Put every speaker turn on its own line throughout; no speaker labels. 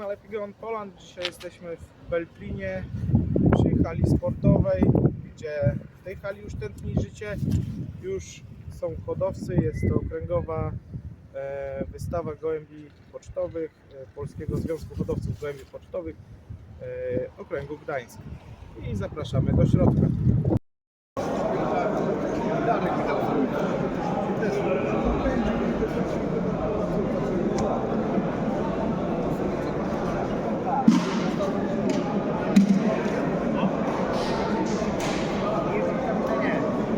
kanale Pigeon Poland. Dzisiaj jesteśmy w Belplinie przy hali sportowej, gdzie w tej hali już tętni życie. Już są hodowcy, jest to okręgowa e, wystawa gołębi pocztowych e, Polskiego Związku Hodowców Gołębi Pocztowych e, okręgu Gdańsk. I zapraszamy do środka.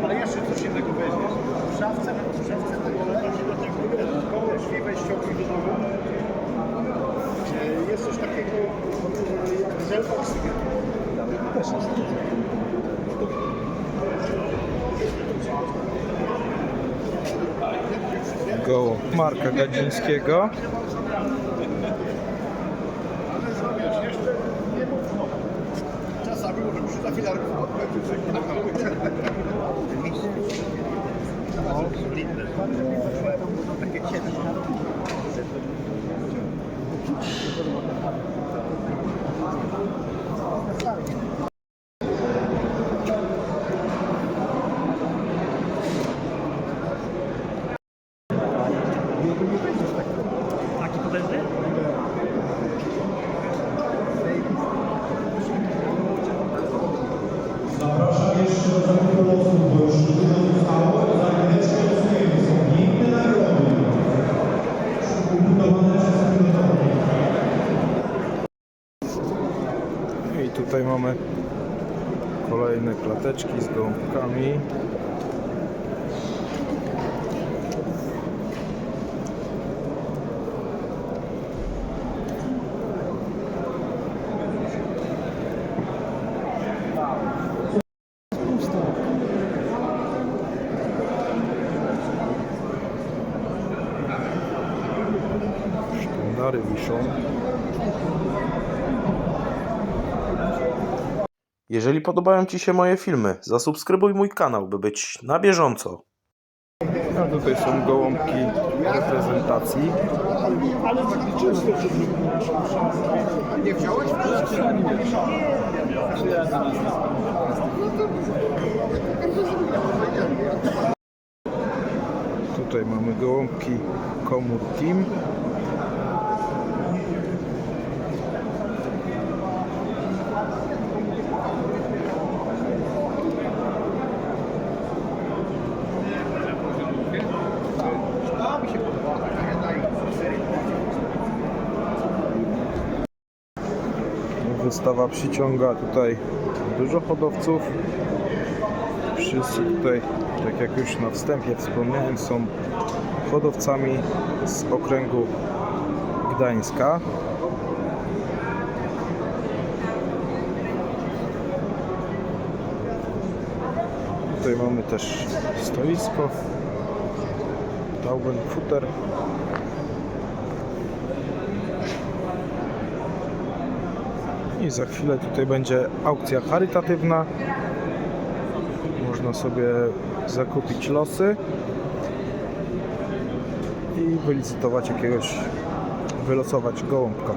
Ale jeszcze coś innego weźmiesz. W szafce, w szafce tego leci do tego koło drzwi wejściowych do domu. E, Jest coś takiego e, jak zelbox. Też jest.
Gołąb Marka Gadzińskiego.
Czasami może przy za chwilę takie kiedyś. Taki potężny?
Zapraszam jeszcze do zakupu losów, bo już dużo zostało. Za chwileczkę losujemy. Są piękne nagrody. Ubudowane przez pilotownik.
I tutaj mamy kolejne klateczki z gołąbkami.
Jeżeli podobają Ci się moje filmy, zasubskrybuj mój kanał, by być na bieżąco.
A tutaj są gołąbki reprezentacji.
Nie wziąłeś?
Tutaj mamy gołąbki Komur Team. Wystawa przyciąga tutaj dużo hodowców. Wszyscy tutaj, tak jak już na wstępie wspomniałem, są hodowcami z okręgu Gdańska. Tutaj mamy też stoisko, Taubenfutter. I za chwilę tutaj będzie aukcja charytatywna. Można sobie zakupić losy i wylicytować jakiegoś, wylosować gołąbka.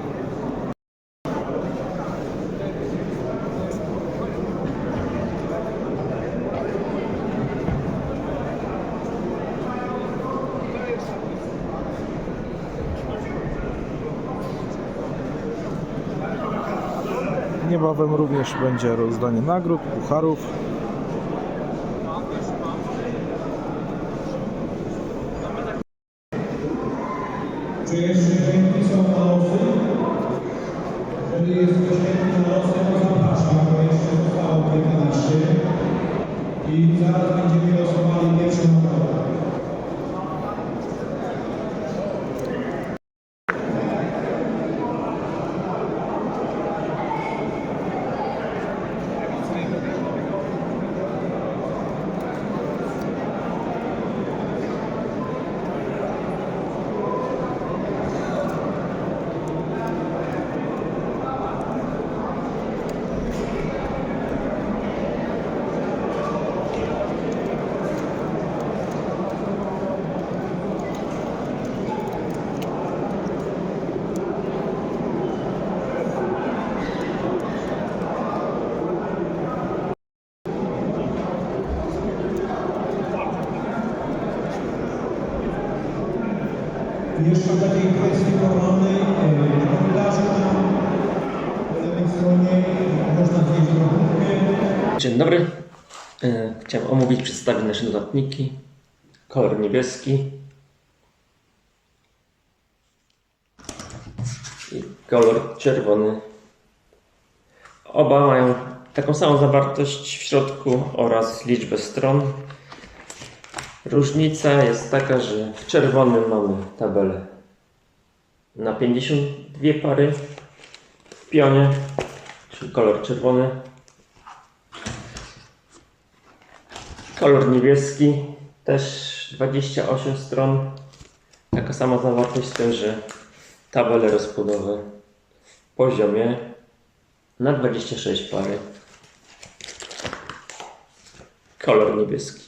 Niebawem również będzie rozdanie nagród, pucharów.
Czy jeszcze chętni są na? Jeżeli jest ktoś chętny na losy, to zapraszam, bo jeszcze zostało 15. I zaraz będziemy losowali pierwszą
Dzień dobry. E, Chciałem omówić, przedstawić nasze dodatniki. Kolor niebieski. I kolor czerwony. Oba mają taką samą zawartość w środku oraz liczbę stron. Różnica jest taka, że w czerwonym mamy tabelę na 52 pary w pionie, czyli kolor czerwony. Kolor niebieski, też 28 stron. Taka sama zawartość z tym, że tabele rozkładowe w poziomie na 26 pary. Kolor niebieski.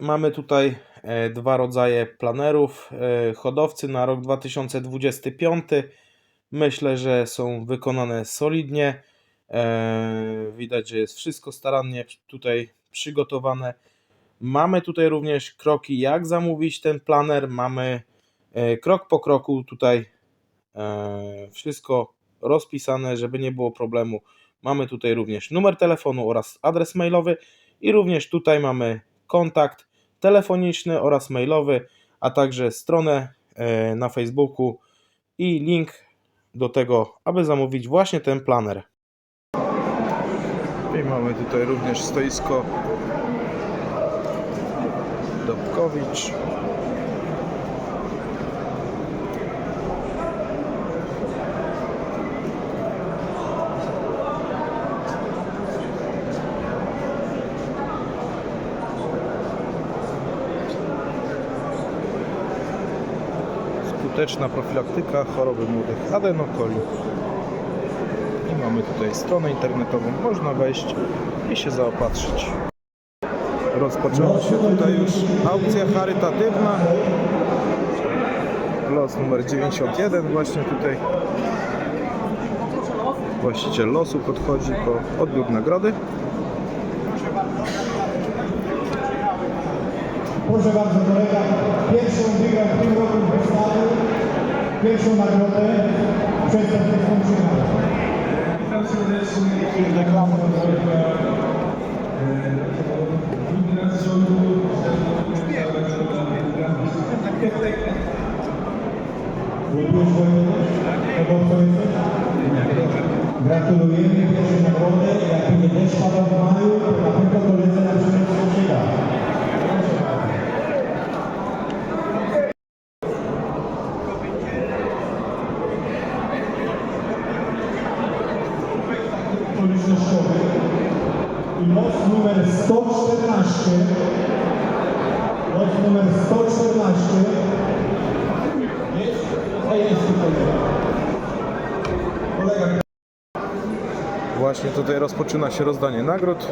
Mamy tutaj e, dwa rodzaje planerów. E, hodowcy na rok 2025. Myślę, że są wykonane solidnie. E, widać, że jest wszystko starannie tutaj przygotowane. Mamy tutaj również kroki, jak zamówić ten planer. Mamy e, krok po kroku tutaj e, wszystko rozpisane, żeby nie było problemu. Mamy tutaj również numer telefonu oraz adres mailowy i również tutaj mamy kontakt telefoniczny oraz mailowy, a także stronę na Facebooku i link do tego, aby zamówić właśnie ten planer.
Mamy tutaj również stoisko Dobkowicz. Skuteczna profilaktyka choroby młodych adenokoli. I mamy tutaj stronę internetową, można wejść i się zaopatrzyć. Rozpoczęła się tutaj już aukcja charytatywna. Los numer 91 właśnie tutaj. Właściciel losu podchodzi po odbiór nagrody.
Proszę bardzo kolega, pierwszą wygrał w tym roku wystawy, pierwszą nagrodę przez funkcjonalność. Reklama. Gratulujem, predsjednik Rode, da primjedeći pada u maju,
Właśnie tutaj rozpoczyna się rozdanie nagród.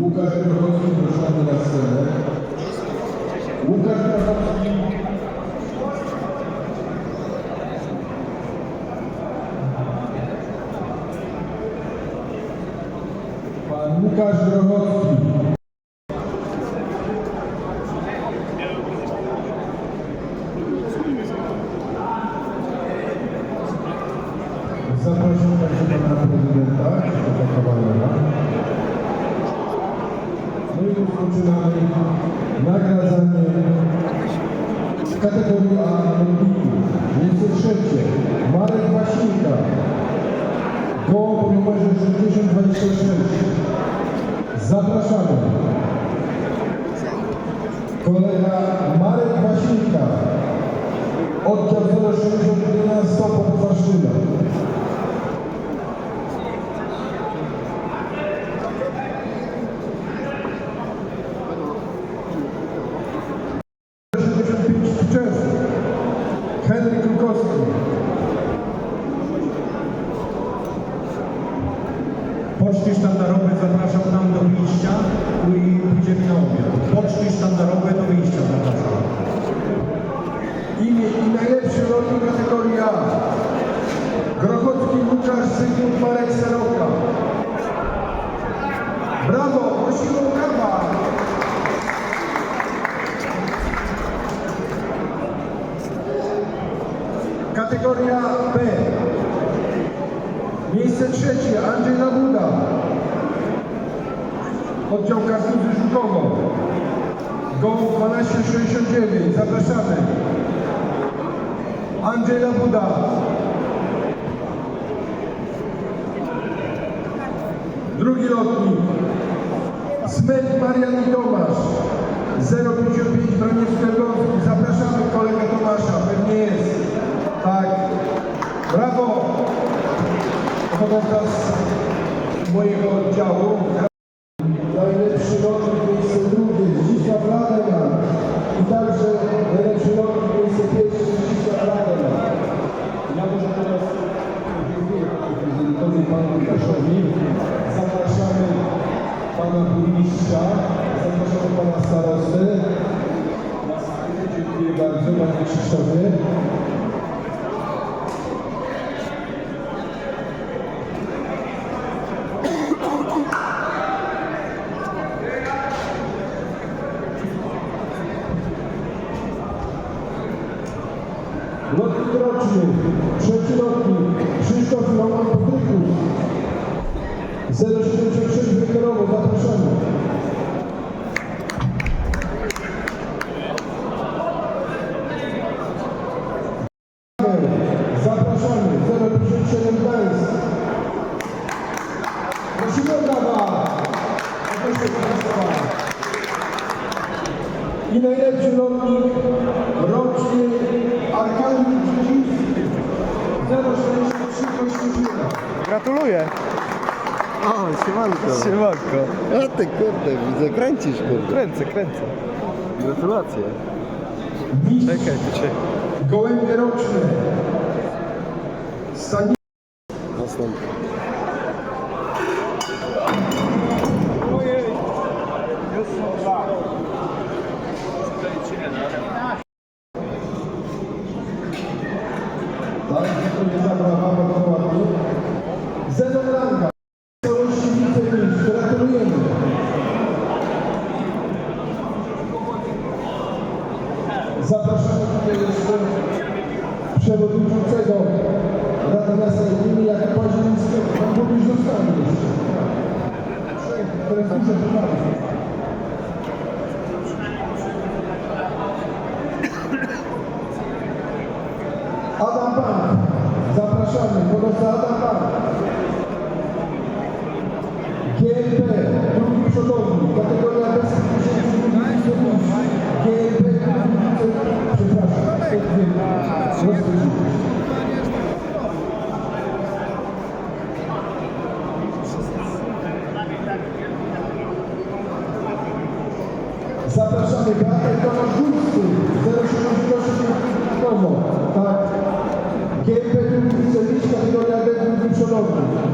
Łukasz Grochowski, proszę na scenę. Łukasz Grochowski Pan Łukasz Grochowski Zapraszam także pana prezydenta Krzysztofa Kowalera. No i rozpoczynamy nagradzanie w kategorii A Olimpijów. Miejsce trzecie Marek Wasinka. Koło po numerze 6026. Zapraszamy. Kolega Marek Wasinka. Oddział 061 Sopot Warsztyna. Wczesny. Henryk Krukowski. Poczty sztandarowe zapraszam tam do wyjścia idziemy na obiad. Odpocznij sztandarowe do wyjścia, zapraszam. Imię i najlepszy rolnik kategorii A. Grochotki Łukasz Zygmunt Marek Seroka. Brawo, prosimy o. Kategoria B. Miejsce trzecie, Andrzej Nabuda. Oddział Kartuzy Żukowo. Go 1269. Zapraszamy. Andrzej Labuda. Drugi lotnik. Smet Marian i Tomasz. 055 Broniewski Elbląski. Zapraszamy kolegę Tomasza. Pewnie jest. Tak. Brawo. Hodowca z mojego oddziału. Panie Krzysztofie. Lotnik roczny, trzeci lotnik, Krzysztof Roman Patrykus.
Kręcisz kurde.
Kręcę, kręcę.
Gratulacje.
Czekaj, tu cię.
Gołębie roczne.
Następny.
nessa linha é capaz de ser um pouco dos sangue. Adam Pan, zapraszamy, podawca Adam Pan. GMP, drugi przodownik, kategoria bez GMP, przepraszam. Zapraszamy Beatę Tomasz Górski, 078 Nowo, tak. GLP, drugi wicewice, kategoria D, drugi przodownik.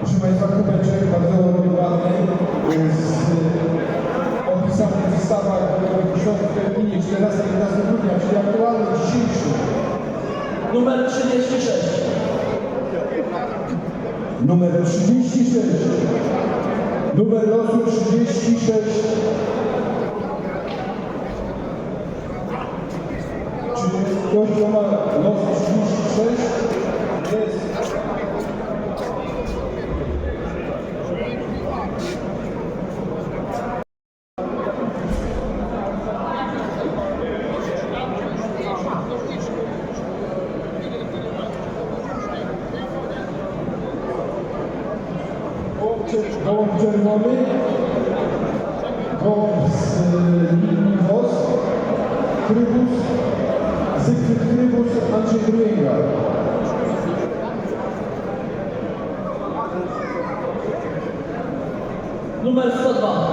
Proszę
Państwa, kubeczek bardzo ładny, z e, opisany w wystawach w 10 terminie 14-11 grudnia, czyli aktualny dzisiejszy.
Numer 36.
Numer 36. Numer losu 36. Czy ktoś, kto ma los 36? Jest. głowy, bo z WOS, Krybus, Zygfryd Krybus, Andrzej Grujęga.
Numer 102.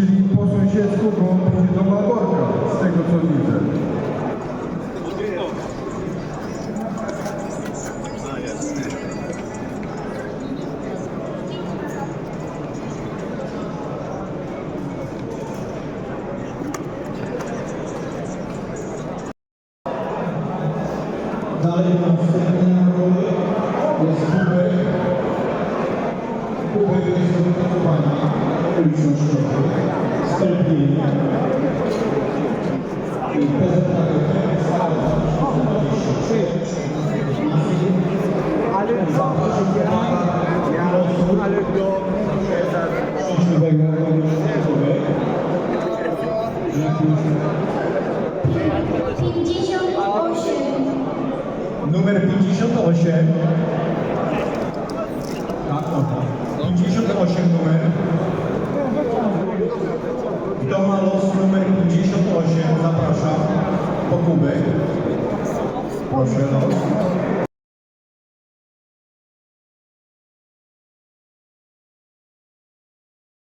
Czyli po sąsiedzku go będzie do Malborka, z tego co widzę. 58. Tak, no. 58 numer. Kto ma los numer 58, zapraszam po kubek. Proszę los.